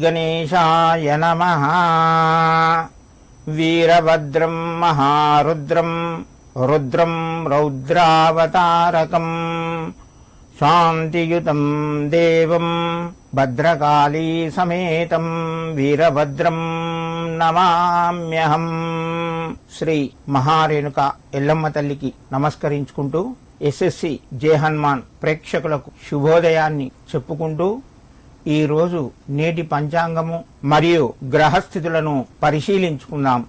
శ్రీగణేశాయ నమ. వీరభద్రం మహారుద్రం రుద్రం రౌద్రావతారకం. శాంతియుతం దేవం భద్రకాళీ సమేతం. వీరభద్రం నమామ్యహం. శ్రీ మహారేణుక ఎల్లమ్మ తల్లికి నమస్కరించుకుంటూ ఎస్ఎస్సి జే హనుమాన్ ప్రేక్షకులకు శుభోదయాన్ని చెప్పుకుంటూ ఈరోజు నేటి పంచాంగము మరియు గ్రహస్థితులను పరిశీలించుకుందాం.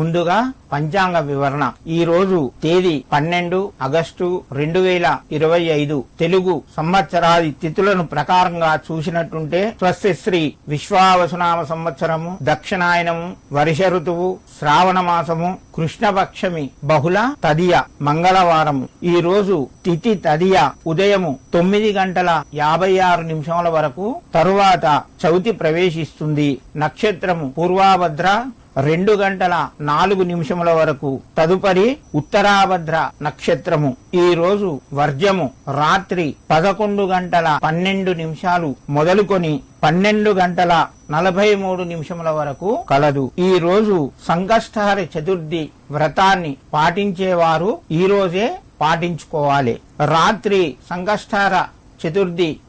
ముందుగా పంచాంగ వివరణ. ఈ రోజు తేదీ పన్నెండు ఆగస్టు రెండు వేల ఇరవై ఐదు తెలుగు సంవత్సరాది తిథులను ప్రకారంగా చూసినట్టుంటే స్వస్తిశ్రీ విశ్వావసునామ సంవత్సరము దక్షిణాయనము వర్ష ఋతువు శ్రావణ మాసము కృష్ణపక్షమి బహుళ తదియ మంగళవారము. ఈ రోజు తిథి తదియ ఉదయము తొమ్మిది గంటల యాభై ఆరు నిమిషముల వరకు తరువాత చవితి ప్రవేశిస్తుంది. నక్షత్రము పూర్వాభద్ర రెండు గంటల నాలుగు నిమిషముల వరకు తదుపరి ఉత్తరాభద్ర నక్షత్రము. ఈ రోజు వర్జము రాత్రి పదకొండు గంటల పన్నెండు నిమిషాలు మొదలుకొని పన్నెండు గంటల నలభై మూడు నిమిషముల వరకు కలదు. ఈ రోజు సంకష్టహర చతుర్థి వ్రతాన్ని పాటించేవారు ఈ రోజే పాటించుకోవాలి. రాత్రి సంకష్టహర చతుర్థి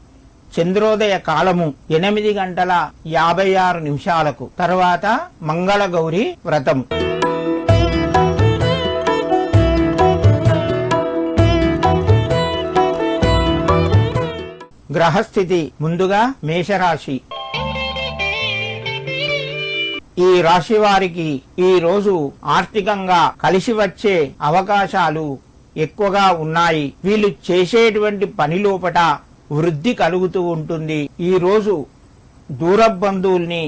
చంద్రోదయ కాలము ఎనిమిది గంటల యాభై ఆరు నిమిషాలకు. తర్వాత మంగళగౌరి వ్రతం గ్రహస్థితి ముందుగా మేషరాశి. ఈ రాశి వారికి ఈ రోజు ఆర్థికంగా కలిసి వచ్చే అవకాశాలు ఎక్కువగా ఉన్నాయి. వీళ్ళు చేసేటువంటి పని లోపట వృద్ధి కలుగుతూ ఉంటుంది. ఈరోజు దూర బంధువుల్ని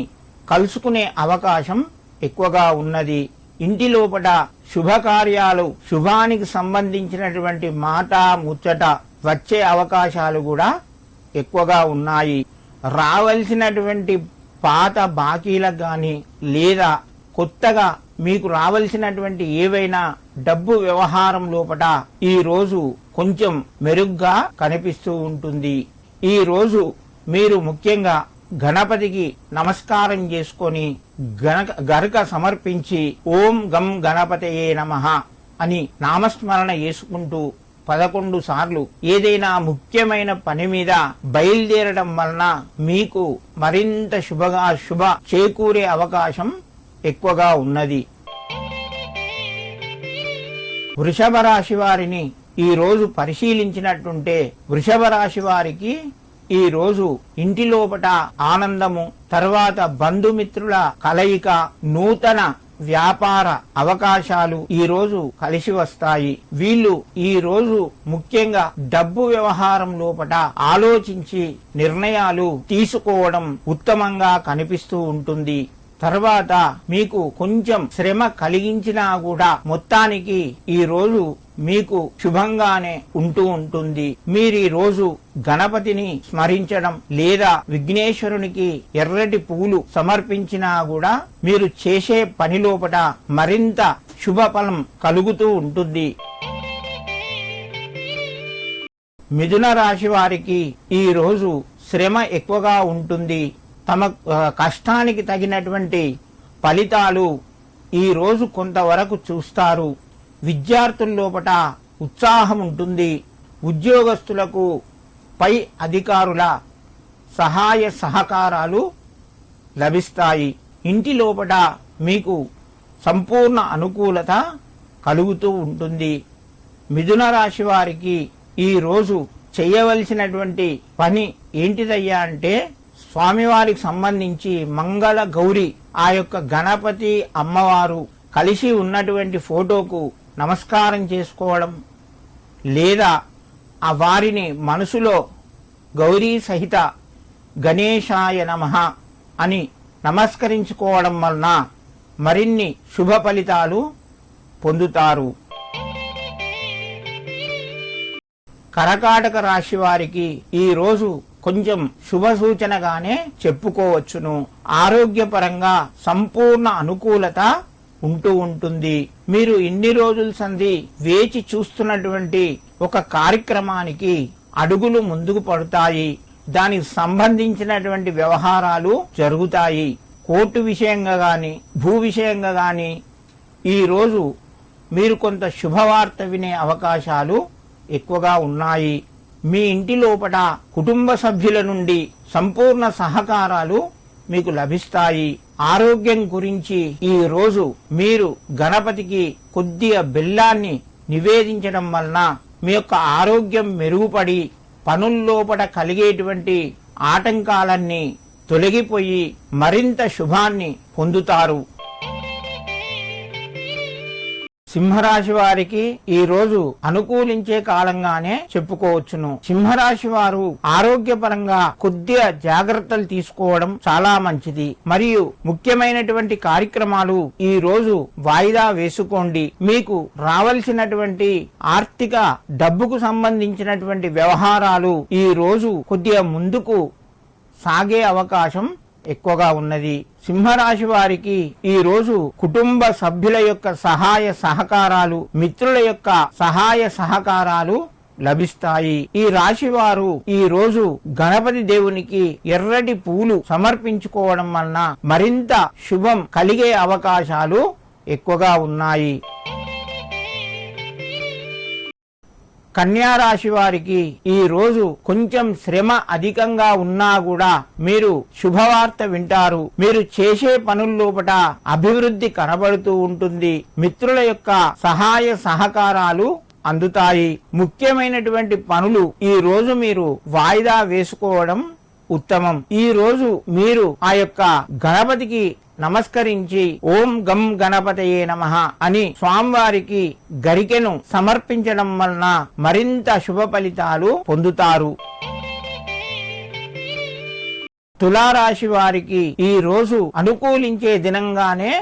కలుసుకునే అవకాశం ఎక్కువగా ఉన్నది. ఇంటి లోపల శుభకార్యాలు శుభానికి సంబంధించినటువంటి మాట ముచ్చట వచ్చే అవకాశాలు కూడా ఎక్కువగా ఉన్నాయి. రావలసినటువంటి పాత బాకీలకు గాని లేదా కొత్తగా మీకు రావలసినటువంటి ఏవైనా డబ్బు వ్యవహారం లోపట ఈ రోజు కొంచెం మెరుగ్గా కనిపిస్తూ ఉంటుంది. ఈ రోజు మీరు ముఖ్యంగా గణపతికి నమస్కారం చేసుకొని గనక గరక సమర్పించి ఓం గం గణపతయే నమః అని నామస్మరణ చేసుకుంటూ పదకొండు సార్లు ఏదైనా ముఖ్యమైన పని మీద బయలుదేరడం వలన మీకు మరింత శుభగా శుభ చేకూరే అవకాశం ఎక్కువగా ఉన్నది. వృషభ రాశి వారిని ఈ రోజు పరిశీలించినట్టుంటే వృషభ రాశి వారికి ఈ రోజు ఇంటి లోపట ఆనందము తర్వాత బంధుమిత్రుల కలయిక నూతన వ్యాపార అవకాశాలు ఈ రోజు కలిసి వస్తాయి. వీళ్ళు ఈ రోజు ముఖ్యంగా డబ్బు వ్యవహారం లోపట ఆలోచించి నిర్ణయాలు తీసుకోవడం ఉత్తమంగా కనిపిస్తూ ఉంటుంది. తర్వాత మీకు కొంచెం శ్రమ కలిగించినా కూడా మొత్తానికి ఈ రోజు మీకు శుభంగానే ఉంటూ ఉంటుంది. మీరు ఈ రోజు గణపతిని స్మరించడం లేదా విఘ్నేశ్వరునికి ఎర్రటి పువ్వులు సమర్పించినా కూడా మీరు చేసే పని లోపట మరింత శుభ ఫలం కలుగుతూ ఉంటుంది. మిథున రాశి వారికి ఈ రోజు శ్రమ ఎక్కువగా ఉంటుంది. తమ కష్టానికి తగినటువంటి ఫలితాలు ఈ రోజు కొంతవరకు చూస్తారు. విద్యార్థుల లోపల ఉత్సాహం ఉంటుంది. ఉద్యోగస్తులకు పై అధికారుల సహాయ సహకారాలు లభిస్తాయి. ఇంటి లోపట మీకు సంపూర్ణ అనుకూలత కలుగుతూ ఉంటుంది. మిథున రాశి వారికి ఈరోజు చేయవలసినటువంటి పని ఏంటిదయ్యా అంటే స్వామివారికి సంబంధించి మంగళ గౌరి ఆ యొక్క గణపతి అమ్మవారు కలిసి ఉన్నటువంటి ఫోటోకు నమస్కారం చేసుకోవడం లేదా ఆ వారిని మనసులో గౌరీ సహిత గణేశాయ నమః అని నమస్కరించుకోవడం వలన మరిన్ని శుభ ఫలితాలు పొందుతారు. కరకాటక రాశి వారికి ఈరోజు కొంచెం శుభ సూచనగానే చెప్పుకోవచ్చును. ఆరోగ్యపరంగా సంపూర్ణ అనుకూలత ఉంటూ ఉంటుంది. మీరు ఇన్ని రోజుల సంధి వేచి చూస్తున్నటువంటి ఒక కార్యక్రమానికి అడుగులు ముందుకు పడతాయి. దానికి సంబంధించినటువంటి వ్యవహారాలు జరుగుతాయి. కోర్టు విషయంగా గాని భూ విషయంగా గాని ఈ రోజు మీరు కొంత శుభవార్త వినే అవకాశాలు ఎక్కువగా ఉన్నాయి. మీ ఇంటి లోపల కుటుంబ సభ్యుల నుండి సంపూర్ణ సహకారాలు మీకు లభిస్తాయి. ఆరోగ్యం గురించి ఈ రోజు మీరు గణపతికి కొద్దిగా బెల్లాన్ని నివేదించడం వలన మీ యొక్క ఆరోగ్యం మెరుగుపడి పనుల్లోపట కలిగేటువంటి ఆటంకాలన్నీ తొలగిపోయి మరింత శుభాన్ని పొందుతారు. సింహరాశి వారికి ఈ రోజు అనుకూలించే కాలంగానే చెప్పుకోవచ్చును. సింహరాశి వారు ఆరోగ్యపరంగా కొద్దిగా జాగ్రత్తలు తీసుకోవడం చాలా మంచిది. మరియు ముఖ్యమైనటువంటి కార్యక్రమాలు ఈ రోజు వాయిదా వేసుకోండి. మీకు రావలసినటువంటి ఆర్థిక డబ్బుకు సంబంధించినటువంటి వ్యవహారాలు ఈ రోజు కొద్దిగా ముందుకు సాగే అవకాశం ఎక్కువగా ఉన్నది. సింహరాశి వారికి ఈ రోజు కుటుంబ సభ్యుల యొక్క సహాయ సహకారాలు మిత్రుల యొక్క సహాయ సహకారాలు లభిస్తాయి. ఈ రాశి వారు ఈ రోజు గణపతి దేవునికి ఎర్రటి పూలు సమర్పించుకోవడం వలన మరింత శుభం కలిగే అవకాశాలు ఎక్కువగా ఉన్నాయి. కన్యా రాశి వారికి ఈ రోజు కొంచెం శ్రమ అధికంగా ఉన్నా కూడా మీరు శుభవార్త వింటారు. మీరు చేసే పనుల్లోపట అభివృద్ధి కనబడుతూ ఉంటుంది. మిత్రుల యొక్క సహాయ సహకారాలు అందుతాయి. ముఖ్యమైనటువంటి పనులు ఈ రోజు మీరు వాయిదా వేసుకోవడం ఉత్తమం. ఈ రోజు మీరు ఆ యొక్క గణపతికి నమస్కరించి ఓం గం గణపతయే నమ అని స్వామివారికి గరికెను సమర్పించడం వలన మరింత శుభ ఫలితాలు పొందుతారు. తులారాశి వారికి ఈ రోజు అనుకూలించే దినంగానే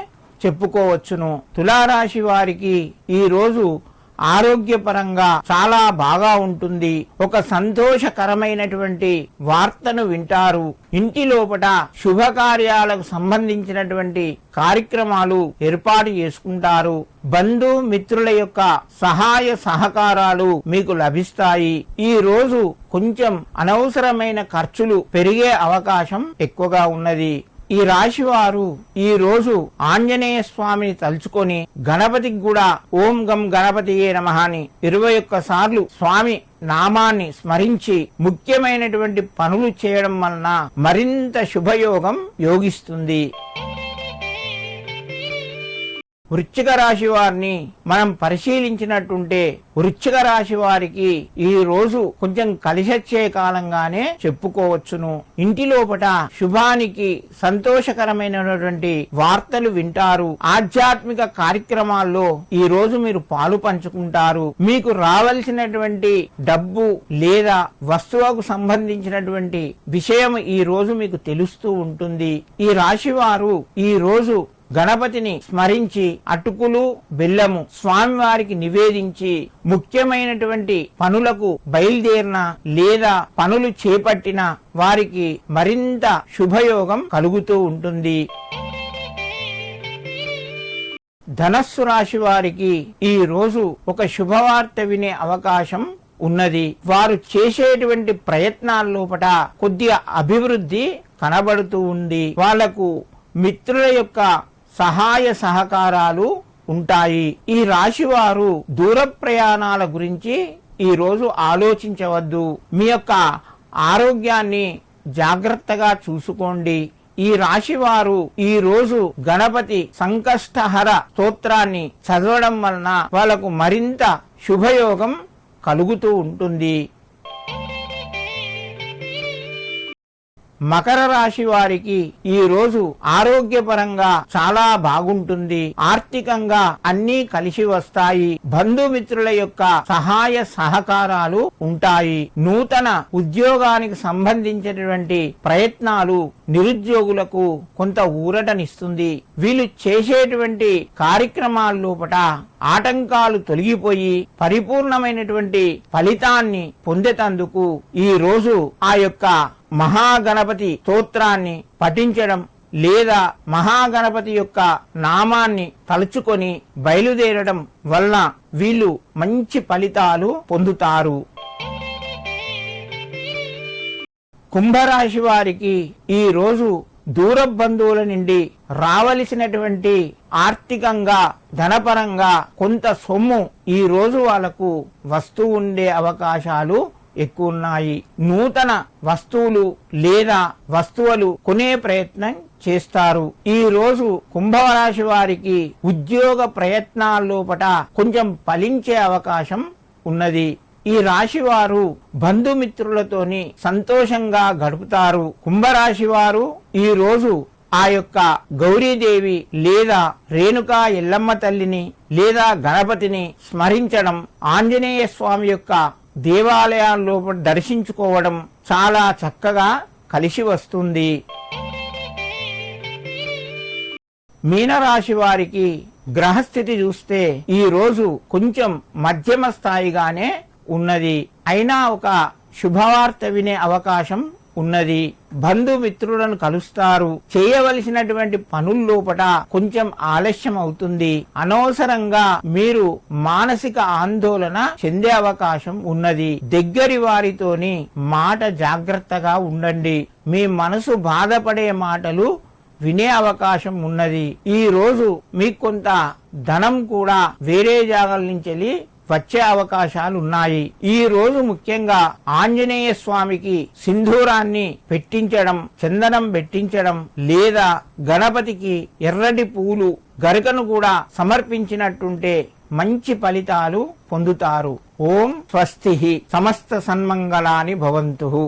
చెప్పుకోవచ్చును. తులారాశి వారికి ఈ రోజు ఆరోగ్యపరంగా చాలా బాగా ఉంటుంది. ఒక సంతోషకరమైనటువంటి వార్తను వింటారు. ఇంటి లోపట శుభకార్యాలకు సంబంధించినటువంటి కార్యక్రమాలు ఏర్పాటు చేసుకుంటారు. బంధు మిత్రుల యొక్క సహాయ సహకారాలు మీకు లభిస్తాయి. ఈ రోజు కొంచెం అనవసరమైన ఖర్చులు పెరిగే అవకాశం ఎక్కువగా ఉన్నది. ఈ రాశి వారు ఈ రోజు ఆంజనేయ స్వామిని తలుచుకొని గణపతికి కూడా ఓం గం గణపతియే నమ అని ఇరవై ఒక్క సార్లు స్వామి నామాన్ని స్మరించి ముఖ్యమైనటువంటి పనులు చేయడం వలన మరింత శుభయోగం యోగిస్తుంది. వృశ్చిక రాశి వారిని మనం పరిశీలించినట్టుంటే వృశ్చిక రాశి వారికి ఈ రోజు కొంచెం కలిసొచ్చే కాలంగానే చెప్పుకోవచ్చును. ఇంటి లోపట శుభానికి సంతోషకరమైనటువంటి వార్తలు వింటారు. ఆధ్యాత్మిక కార్యక్రమాల్లో ఈ రోజు మీరు పాలు పంచుకుంటారు. మీకు రావలసినటువంటి డబ్బు లేదా వస్తువుకు సంబంధించినటువంటి విషయం ఈ రోజు మీకు తెలుస్తూ ఉంటుంది. ఈ రాశి వారు ఈ రోజు గణపతిని స్మరించి అటుకులు బెల్లము స్వామివారికి నివేదించి ముఖ్యమైనటువంటి పనులకు బయలుదేరిన లేదా పనులు చేపట్టిన వారికి మరింత శుభయోగం కలుగుతూ ఉంటుంది. ధనస్సు రాశి వారికి ఈ రోజు ఒక శుభవార్త వినే అవకాశం ఉన్నది. వారు చేసేటువంటి ప్రయత్నాల లోపల కొద్దిగా అభివృద్ధి కనబడుతూ ఉంది. వాళ్ళకు మిత్రుల యొక్క సహాయ సహకారాలు ఉంటాయి. ఈ రాశి వారు దూర ప్రయాణాల గురించి ఈ రోజు ఆలోచించవద్దు. మీ యొక్క ఆరోగ్యాన్ని జాగ్రత్తగా చూసుకోండి. ఈ రాశి వారు ఈ రోజు గణపతి సంకష్టహర స్తోత్రాన్ని చదవడం వలన వాళ్ళకు మరింత శుభయోగం కలుగుతూ ఉంటుంది. మకర రాశి వారికి ఈ రోజు ఆరోగ్యపరంగా చాలా బాగుంటుంది. ఆర్థికంగా అన్నీ కలిసి వస్తాయి. బంధుమిత్రుల యొక్క సహాయ సహకారాలు ఉంటాయి. నూతన ఉద్యోగానికి సంబంధించినటువంటి ప్రయత్నాలు నిరుద్యోగులకు కొంత ఊరటనిస్తుంది. వీళ్ళు చేసేటువంటి కార్యక్రమాల లోపట ఆటంకాలు తొలగిపోయి పరిపూర్ణమైనటువంటి ఫలితాన్ని పొందేటందుకు ఈ రోజు ఆ యొక్క మహాగణపతి స్తోత్రాన్ని పఠించడం లేదా మహాగణపతి యొక్క నామాన్ని తలుచుకొని బయలుదేరడం వలన వీళ్ళు మంచి ఫలితాలు పొందుతారు. కుంభరాశి వారికి ఈ రోజు దూర బంధువుల నుండి రావలసినటువంటి ఆర్థికంగా ధనపరంగా కొంత సొమ్ము ఈ రోజు వాళ్ళకు వస్తూ ఉండే అవకాశాలు ఎక్కువ ఉన్నాయి నూతన వస్తువులు లేదా వస్తువులు కొనే ప్రయత్నం చేస్తారు. ఈ రోజు కుంభరాశి వారికి ఉద్యోగ ప్రయత్నాల్లోపట కొంచెం ఫలించే అవకాశం ఉన్నది. ఈ రాశి వారు బంధుమిత్రులతోని సంతోషంగా గడుపుతారు. కుంభరాశి వారు ఈ రోజు ఆ యొక్క గౌరీదేవి లేదా రేణుకా ఎల్లమ్మ తల్లిని లేదా గణపతిని స్మరించడం ఆంజనేయ స్వామి యొక్క దేవాలయాల్లో దర్శించుకోవడం చాలా చక్కగా కలిసి వస్తుంది. మీనరాశి వారికి గ్రహస్థితి చూస్తే ఈ రోజు కొంచెం మధ్యమ స్థాయిగానే ఉన్నది. అయినా ఒక శుభవార్త వినే అవకాశం ఉన్నది. బంధుమిత్రులను కలుస్తారు. చేయవలసినటువంటి పనుల్లోపట కొంచెం ఆలస్యం అవుతుంది. అనవసరంగా మీరు మానసిక ఆందోళన చెందే అవకాశం ఉన్నది. దగ్గరి వారితోని మాట జాగ్రత్తగా ఉండండి. మీ మనసు బాధపడే మాటలు వినే అవకాశం ఉన్నది. ఈ రోజు మీకు కొంత ధనం కూడా వేరే జాగాల నుంచి వచ్చే అవకాశాలు ఉన్నాయి. ఈ రోజు ముఖ్యంగా ఆంజనేయ స్వామికి సింధూరాన్ని పెట్టించడం చందనం పెట్టించడం లేదా గణపతికి ఎర్రటి పూలు గరికను కూడా సమర్పించినట్టుంటే మంచి ఫలితాలు పొందుతారు. ఓం స్వస్తి. సమస్త సన్మంగళాని భవంతు.